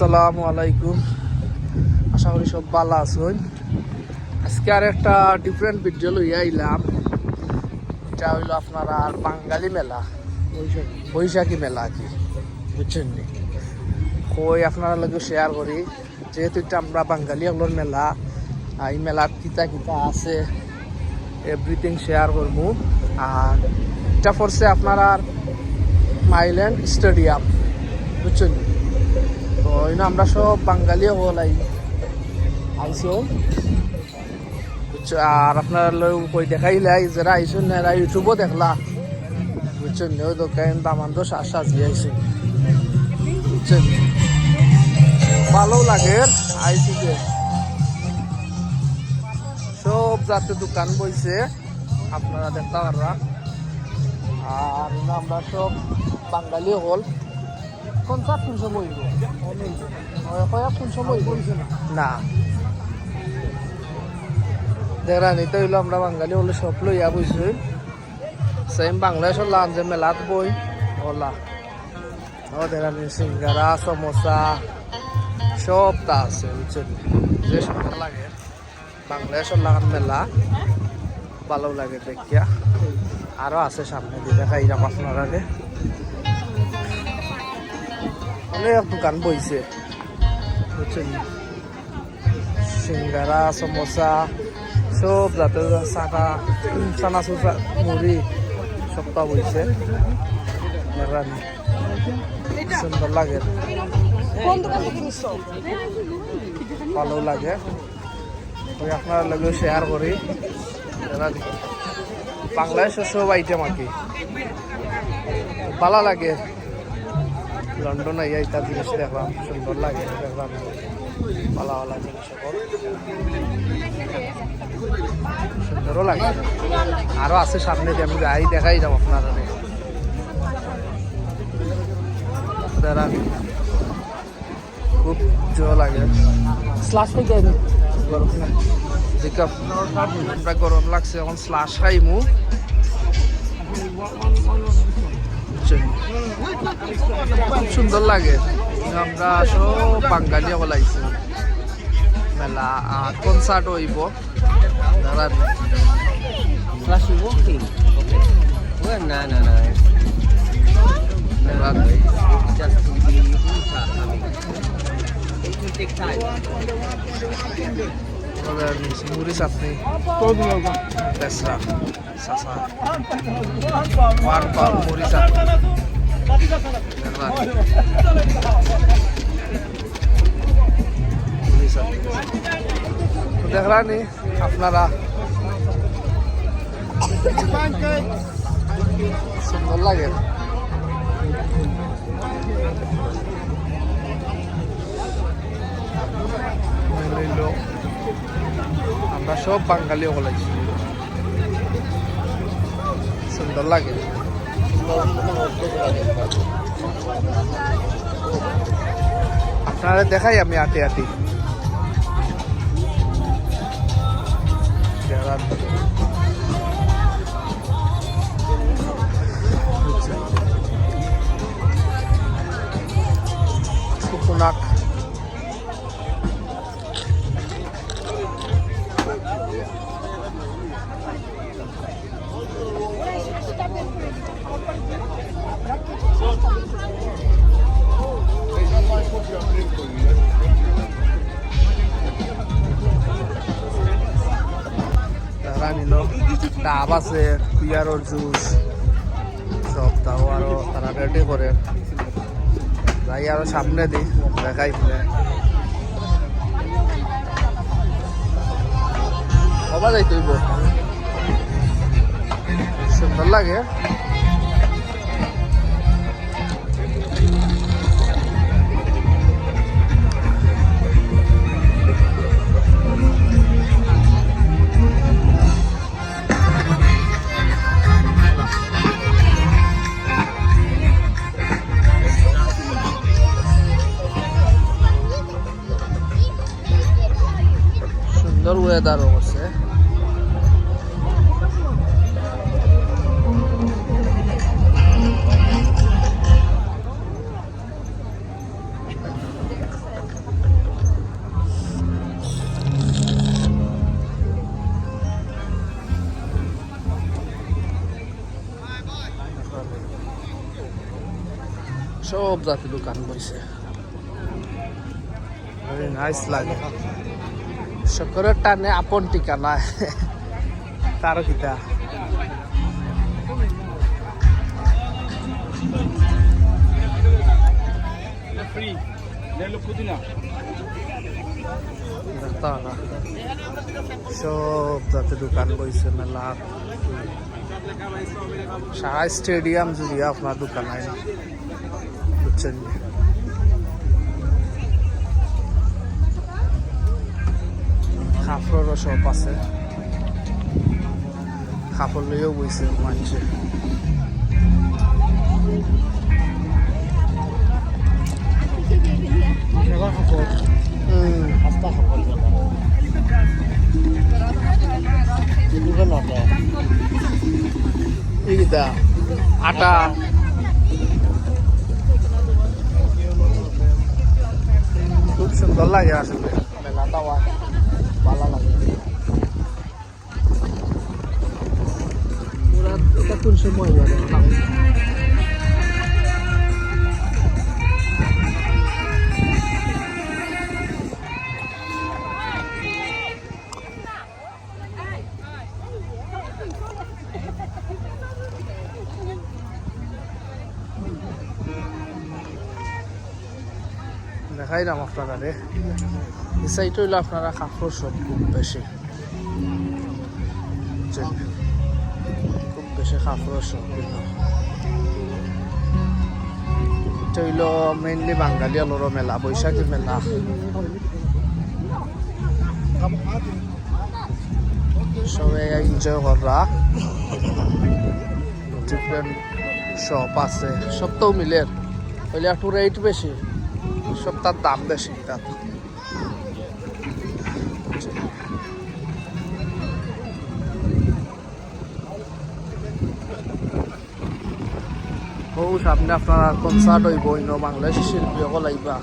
আসসালামু আলাইকুম। আশা করি সব ভালো আছেন। আজকে আর একটা ডিফারেন্ট ভিডিও লইয়া আইলাম। এটা হইল আপনারা আর বাঙালি মেলা, বৈশাখী মেলা আর কি। বুঝছেন কই আপনারা লগে শেয়ার করি। যেহেতু এটা আমরা বাঙালি হলোর মেলা, এই মেলার কিতা কিতা আছে এভরিথিং শেয়ার করব। আর এটা পড়ছে আপনারা মাইল্যান্ড স্টেডিয়াম বুঝছেন নি? তো এই আমরা সব বাঙালি হল আই আইসো। আর আপনার কই দেখাইলাই যারা আইসুন না ইউটিউবও দেখলা। বুঝছেন? ওই দোকান দামান তো শ্বাস সাজিয়ে আইসুন বুঝছেন? ভালো লাগে আইসি যে সব যাতে দোকান বইছে, আপনারা দেখতে পাররা আর আমরা সব বাঙালি হল। কনসার্ট কোন সময় হইব কয়া কোন সময় হইব না হইল আমরা বাঙালি সব লইয়া যে মেলাত বই সিঙ্গারা, সমোসা, সব তা আছে, বুঝছেন? যে সুন্দর লাগে। বাংলাদেশের লাগান মেলা। ভালো লাগে দেখিয়া। আরও আছে সামনে দিয়ে দেখাই আপনারা অনেক দোকান বইছে। বুঝছেন? সিঙ্গারা সমোসা সব যাতে চানা চানা চুচা মুড়ি সপ্তাহ বইছে। সুন্দর লাগে। ভালো লাগে। ওই আপনার লগে শেয়ার করি বাংলাদেশের সব আইটেম আর কি ভালো লাগে। লন্ডন আইয়া ইটা জিনিস দেখলাম সুন্দর লাগে দেখলাম ভালো ভালো জিনিস সুন্দরও লাগে। আরও আছে সামনে দিয়ে আমি যাই দেখাই যাব আপনারা খুব জোর লাগে। স্লাশ হয়ে যায় গরম যেটা আমরা গরম লাগছে এখন স্লাশ খাইমু। বুঝছেন? খুব সুন্দর লাগে আমরা সব বাঙালি বলাইছি মেলা কনসার্ট হইব দাঁড়ান just coming. It will take time. আমাদের মুড়ি চাটনি বেসরা সাসা পান পান মুড়ি চাটনি দাঁড়ান। মুড়ি চাটনি তো দেখলানি আপনারা সুন্দর লাগে লইল আমরা সব বাঙালি বলাইছি সুন্দর লাগে। আপনারা দেখাই আমি আটে আটি। ডাব আছে, পিয়ারোর জুস, সব তাও আরও তারা রেডি করে। যাই আরও সামনে দি দেখাই দিলে কবা যাইতেইব সুন্দর লাগে। সুন্দর ওয়েদার অবশ্যই সব জাতি দোকান বসে নাইস লাগে। সকলের টানে আপন ঠিকানা তারও কিতা দেখতা না সব জাতি দোকান বইছে মেলা সারা স্টেডিয়াম জুড়িয়ে আপনার দোকান হয় বুঝছেন কাপড়েরও সব আছে। কাপড় লইও বইছে মানুষে। আটা। খুব সুন্দর লাগে আসলে। মেলাটা এটা কোন সময় যাবে দেখাই নাম আপনারা এই সাইড হইল আপনারা কাপড় সব খুব বেশি। বেশি কাপড় সব এটা হইল মেইনলি বাঙালি আলোর মেলা, বৈশাখী মেলা। সবাই এনজয় করা। ডিফারেন্ট শপ আছে সব তো মিলের হইলে একটু রেট বেশি সব তার দাম বেশি। তার সামনে আপনারা কনসার্ট হইব ইনো বাংলাদেশি শিল্পী সকল আইবা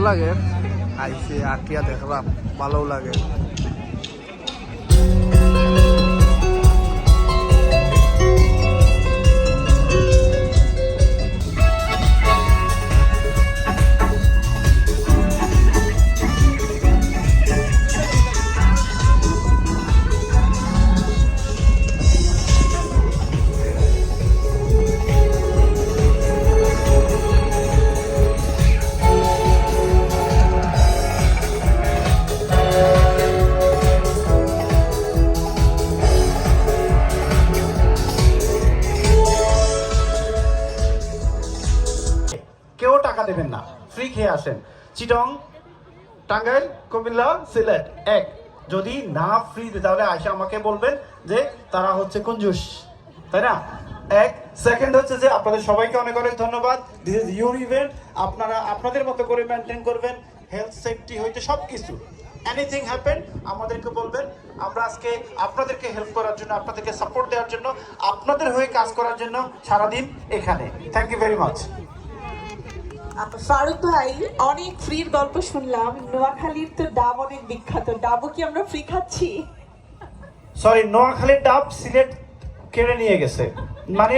লাগে। আইসে আটিয়া দেখলাম ভালো লাগে। চিটং, টাঙ্গাইল, কুমিল্লা, সিলেট। এক, যদি না ফ্রি তাহলে আয়সা আমাকে বলবেন যে তারা হচ্ছে কঞ্জুস, তাই না? এক সেকেন্ড হচ্ছে যে আপনাদের সবাইকে অনেক অনেক ধন্যবাদ। দিস ইজ ইউর ইভেন্ট আপনারা আপনাদের মতো করে মেনটেন করবেন হেলথ সেফটি হইতে সব কিছু এনিথিং হ্যাপেন আমাদেরকে বলবেন। আমরা আজকে আপনাদেরকে হেল্প করার জন্য, আপনাদেরকে সাপোর্ট দেওয়ার জন্য, আপনাদের হয়ে কাজ করার জন্য সারাদিন এখানে। Thank you very much Faruk ভাই অনেক ফ্রির গল্প শুনলাম। নোয়াখালীর তো ডাব অনেক বিখ্যাত। ডাবও কি আমরা ফ্রি খাচ্ছি? সরি নোয়াখালীর ডাব সিলেট কেড়ে নিয়ে গেছে। মানে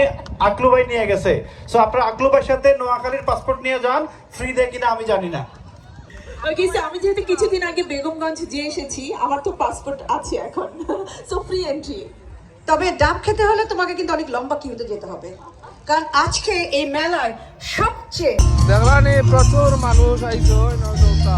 আকলুবাই নিয়ে গেছে। সো আপনারা আকলুবাইয়ের সাথে নোয়াখালীর পাসপোর্ট নিয়ে যান। ফ্রি দেয় কিনা আমি জানি না। ওকে আমি যেহেতু কিছুদিন আগে বেগমগঞ্জ যে এসেছি আমার তো পাসপোর্ট আছে এখন। সো ফ্রি এন্ট্রি তবে ডাব খেতে হলে তোমাকে কিন্তু অনেক লম্বা কিউতে যেতে হবে। কারণ আজকে এই মেলায় সবচেয়ে প্রচুর মানুষ আইসো নৌকা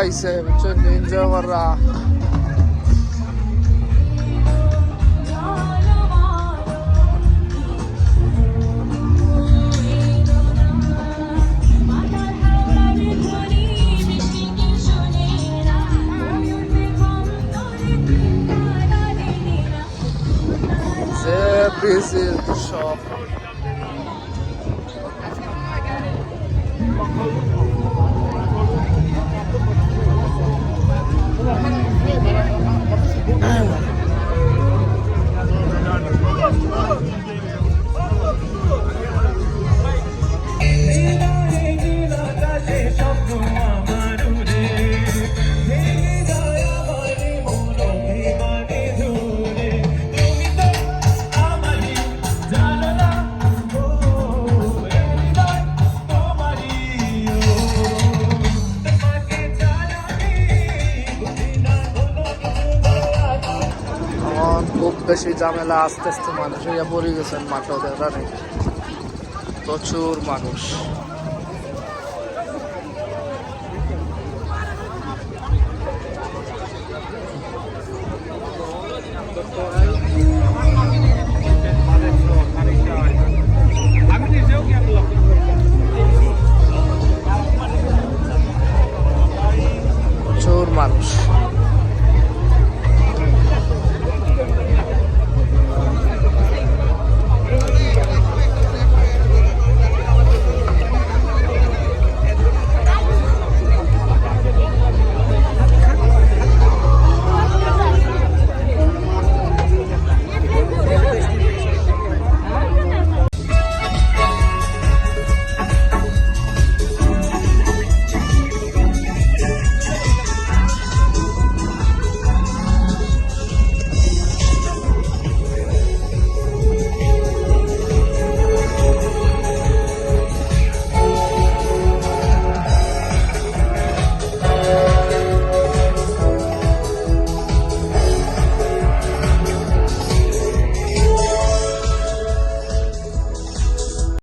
আইছে বুঝছেন? এনজয় করা যে বিজি সব। এখন ঝামেলা আস্তে আস্তে মানুষ হইয়া পড়ে গেছেন মাঠে দেখা নেই। প্রচুর মানুষ। প্রচুর মানুষ।